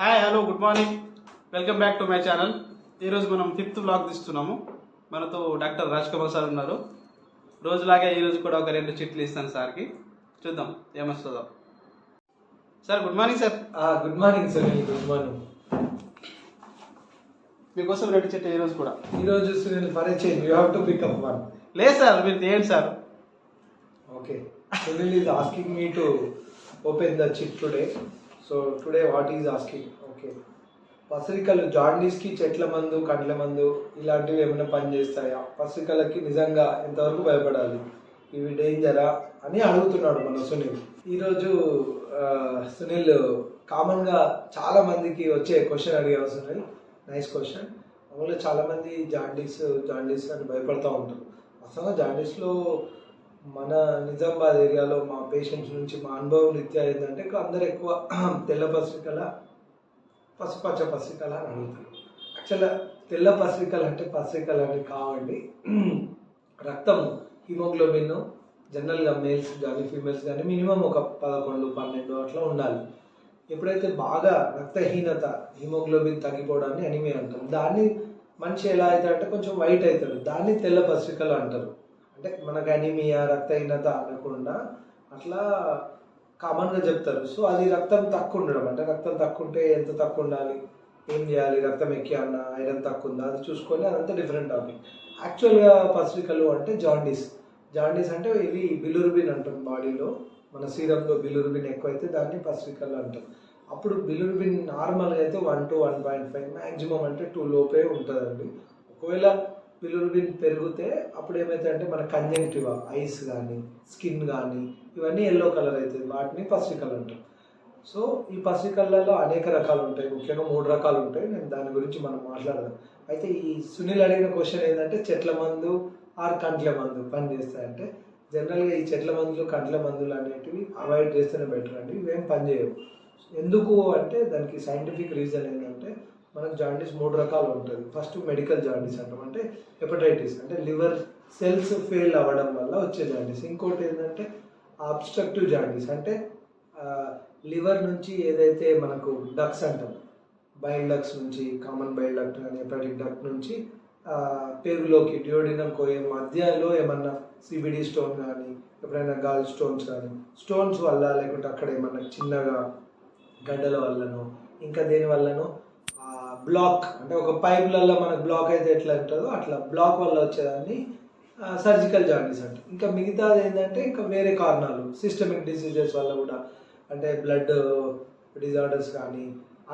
Hi hello good morning welcome back to my channel ఈరోజు మనం fifth blog తీస్తున్నాము. మనతో doctor Raj Kumar sir ఉన్నారు. రోజులాగే ఈరోజు కూడా ఒక రెండు చిట్లు ఇస్తాను సార్కి. చూద్దాం ఏమొస్తుందో. Sir good morning sir good morning Sunil good morning మీకోసం రెండు చెట్లు ఈరోజు కూడా. ఈరోజు change you have to pick up one లేదు సార్ మీరు తీయండి sir okay Sunil is asking me to open the chit today so today what is asking okay పసరికలు జాండీస్కి చెట్ల మందు కండ్ల మందు ఇలాంటివి ఏమైనా పని చేస్తాయా? పసరికలకి నిజంగా ఎంతవరకు భయపడాలి? ఇవి డేంజరా అని అడుగుతున్నాడు మన సునీల్. ఈరోజు సునీల్ కామన్గా చాలా మందికి వచ్చే క్వశ్చన్ అడిగావు సునీల్. నైస్ క్వశ్చన్ మామూలుగా చాలామంది జాండీస్ జాండీస్ అని భయపడుతూ ఉంటారు. అసలు జాండీస్లో మన నిజామాబాద్ ఏరియాలో మా పేషెంట్స్ నుంచి మా అనుభవం రీత్యా ఏంటంటే అందరు ఎక్కువ తెల్ల పసిరికల పసుపచ్చ పసిరికల అని అడుగుతారు. యాక్చువల్గా తెల్ల పసిరికలు అంటే పసిరికలు అని కావండి. రక్తం హిమోగ్లోబిన్ జనరల్గా మేల్స్ కానీ ఫీమేల్స్ కానీ మినిమం ఒక పదకొండు పన్నెండు అట్లా ఉండాలి. ఎప్పుడైతే బాగా రక్తహీనత హిమోగ్లోబిన్ తగ్గిపోవడాన్ని అనిమే అంటారు. దాన్ని మనిషి ఎలా అవుతాడంటే కొంచెం వైట్ అవుతాడు దాన్ని తెల్ల పసిరికలు అంటారు. అంటే మనకు అనిమియా రక్తహీనత అనకుండా అట్లా కామన్గా చెప్తారు. సో అది రక్తం తక్కువ ఉండడం అంటే రక్తం తక్కువ ఉంటే ఎంత తక్కువ ఉండాలి ఏం చేయాలి? రక్తం ఎక్కి అన్న ఐరన్ తక్కువ ఉందా అది చూసుకొని అదంతా డిఫరెంట్ టాపిక్ యాక్చువల్గా పసిరికలు అంటే జాండీస్ జాండీస్ అంటే ఇవి బిలురుబిన్ అంటాం బాడీలో మన సీరంలో బిలురుబిన్ ఎక్కువైతే దాన్ని పసిరికలు అంటాం. అప్పుడు బిలురుబిన్ నార్మల్గా అయితే one two one point five maximum అంటే టూ లోపే ఉంటుందండి. ఒకవేళ బిలురుబిన్ పెరిగితే అప్పుడు ఏమవుతుందంటే మన కంజంక్టివా ఐస్ కానీ స్కిన్ కానీ ఇవన్నీ ఎల్లో కలర్ అవుతుంది వాటిని పసిరికలు అంటాం సో ఈ పసిరికలలో అనేక రకాలు ఉంటాయి. ముఖ్యంగా మూడు రకాలు ఉంటాయి. నేను దాని గురించి మనం మాట్లాడదాం. అయితే ఈ సునీల్ అడిగిన క్వశ్చన్ ఏంటంటే చెట్ల మందు ఆర్ కంట్ల మందు? పని చేస్తాయంటే జనరల్గా ఈ చెట్ల మందులు కంట్ల మందులు అనేటివి అవాయిడ్ చేస్తేనే బెటర్ అండి. ఇవేం పని చేయవు. ఎందుకు అంటే దానికి సైంటిఫిక్ రీజన్ ఏంటంటే మనకు జాండీస్ మూడు రకాలు ఉంటుంది ఫస్ట్ మెడికల్ జాండీస్ అంటాం. అంటే హెపటైటిస్ అంటే లివర్ సెల్స్ ఫెయిల్ అవ్వడం వల్ల వచ్చే జాండీస్. ఇంకోటి ఏంటంటే అబ్స్ట్రక్టివ్ జాండీస్ అంటే లివర్ నుంచి ఏదైతే మనకు డక్స్ అంటాం బైల్ డక్స్ నుంచి కామన్ బైల్ డక్ట్ కానీ హెపాటిక్ డక్ట్ నుంచి పేరులోకి పేగులోకి డియోడినం కోయే మధ్యలో ఏమన్నా సిబిడి స్టోన్ కానీ ఎప్పుడైనా గాల్ స్టోన్స్ కానీ స్టోన్స్ వల్ల లేకుంటే అక్కడ ఏమన్నా చిన్నగా గడ్డల వల్లనో ఇంకా దేని వల్లనో బ్లాక్ అంటే ఒక పైపులలో మనకు బ్లాక్ అయితే ఎట్లా ఉంటుందో అట్లా బ్లాక్ వల్ల వచ్చేదాన్ని సర్జికల్ జాండీస్ అంటే. ఇంకా మిగతాది ఏంటంటే ఇంకా వేరే కారణాలు సిస్టమిక్ డిసీజెస్ వల్ల కూడా అంటే బ్లడ్ డిజార్డర్స్ కానీ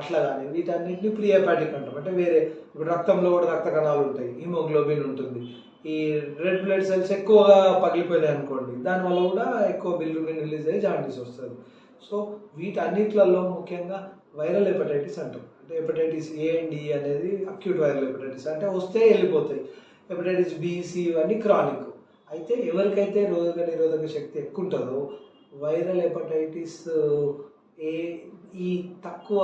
అట్లా కానీ వీటన్నిటిని ప్రియాపాటిక్ అంటాం. అంటే వేరే ఇప్పుడు రక్తంలో కూడా రక్త కణాలు ఉంటాయి హిమోగ్లోబిన్ ఉంటుంది. ఈ రెడ్ బ్లడ్ సెల్స్ ఎక్కువగా పగిలిపోయినాయి అనుకోండి దానివల్ల కూడా ఎక్కువ బిల్లుబిన్ రిలీజ్ అయ్యి జాండీస్ వస్తుంది. సో వీటన్నిట్లలో ముఖ్యంగా వైరల్ హెపటైటిస్ అంటాం. హెపటైటిస్ ఏ అండ్ ఈ అనేది అక్యూట్ వైరల్ హెపటైటిస్ అంటే వస్తే వెళ్ళిపోతాయి. హెపటైటిస్ బీసీ ఇవన్నీ క్రానిక్ అయితే ఎవరికైతే రోగ నిరోధక శక్తి ఎక్కువ ఉంటుందో వైరల్ హెపటైటిస్ ఏ ఈ తక్కువ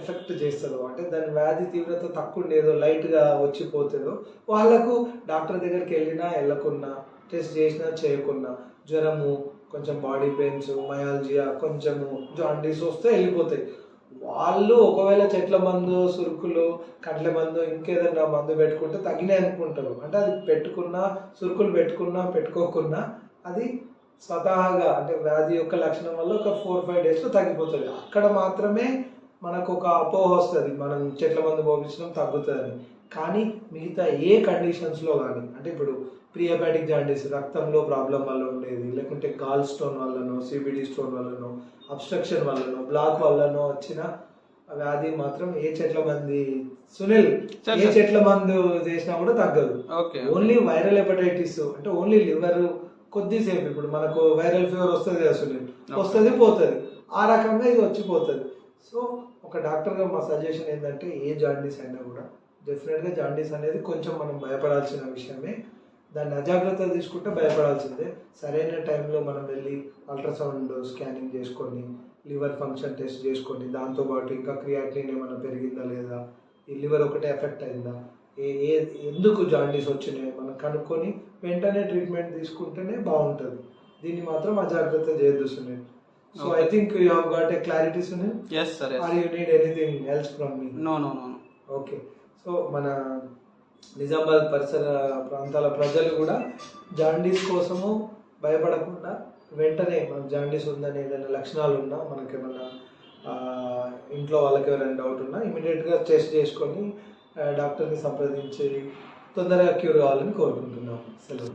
ఎఫెక్ట్ చేస్తుందో అంటే దాని వ్యాధి తీవ్రత తక్కువ ఉండేదో లైట్గా వచ్చిపోతుందో వాళ్ళకు డాక్టర్ దగ్గరికి వెళ్ళినా వెళ్ళకున్నా టెస్ట్ చేసినా చేయకున్నా జ్వరము కొంచెం బాడీ పెయిన్స్ మయాలజియా కొంచెము జాండీస్ వస్తే వెళ్ళిపోతాయి. వాళ్ళు ఒకవేళ చెట్ల మందు సురుకులు కట్ల మందు ఇంకేదైనా మందు పెట్టుకుంటే తగినాయి అనుకుంటారు. అంటే అది పెట్టుకున్నా సురుకులు పెట్టుకున్నా పెట్టుకోకున్నా అది స్వతహాగా అంటే వ్యాధి యొక్క లక్షణం వల్ల ఒక ఫోర్ ఫైవ్ డేస్లో తగ్గిపోతుంది. అక్కడ మాత్రమే మనకు ఒక అపోహ వస్తుంది. మనం చెట్ల మందు పోపించడం తగ్గుతుందని. కానీ మిగతా ఏ కండిషన్స్లో కానీ అంటే ఇప్పుడు ప్రియాపాటిక్ జాండీస్ రక్తంలో ప్రాబ్లం వల్ల ఉండేది లేకుంటే గాల్ స్టోన్ వల్లనో సిబిడి స్టోన్ వల్లనో అబ్స్ట్రక్షన్ వల్లనో బ్లాక్ వల్లనో వచ్చిన వ్యాధి మాత్రం ఏ చెట్ల మంది సునీల్ ఏ. చెట్ల మందు చేసినా కూడా తగ్గదు. ఓన్లీ వైరల్ హెపటైటిస్ అంటే ఓన్లీ లివర్ కొద్దిసేపు ఇప్పుడు మనకు వైరల్ ఫీవర్ వస్తుంది కదా సునీల్ వస్తుంది పోతుంది. ఆ రకంగా ఇది వచ్చిపోతుంది. సో ఒక డాక్టర్గా మా సజెషన్ ఏంటంటే ఏ జాండీస్ అయినా కూడా డెఫినెట్గా జాండీస్ అనేది కొంచెం మనం భయపడాల్సిన విషయమే. దాన్ని అజాగ్రత్త తీసుకుంటే భయపడాల్సిందే. సరైన టైంలో మనం వెళ్ళి అల్ట్రాసౌండ్ స్కానింగ్ చేసుకొని లివర్ ఫంక్షన్ టెస్ట్ చేసుకొని దాంతోపాటు ఇంకా క్రియాటిన్ ఏమైనా పెరిగిందా లేదా ఈ లివర్ ఒకటే ఎఫెక్ట్ అయిందా ఏ ఏ ఎందుకు జాండీస్ వచ్చినాయి మనం కనుక్కొని వెంటనే ట్రీట్మెంట్ తీసుకుంటేనే బాగుంటుంది. దీన్ని మాత్రం అజాగ్రత్త చేయొద్దు Sunil. So I think you have got a clarity, Sunil. Yes sir Or you need anything else from me? No no no okay so మన నిజామాబాద్ పరిసర ప్రాంతాల ప్రజలు కూడా జాండీస్ కోసము భయపడకుండా వెంటనే మనం జాండీస్ ఉందని ఏదైనా లక్షణాలు ఉన్నా మనకి ఏమైనా ఇంట్లో వాళ్ళకి ఎవరైనా డౌట్ ఉన్నా ఇమీడియట్గా టెస్ట్ చేసుకొని డాక్టర్ని సంప్రదించి తొందరగా క్యూర్ కావాలని కోరుకుంటున్నాం. సెలవు.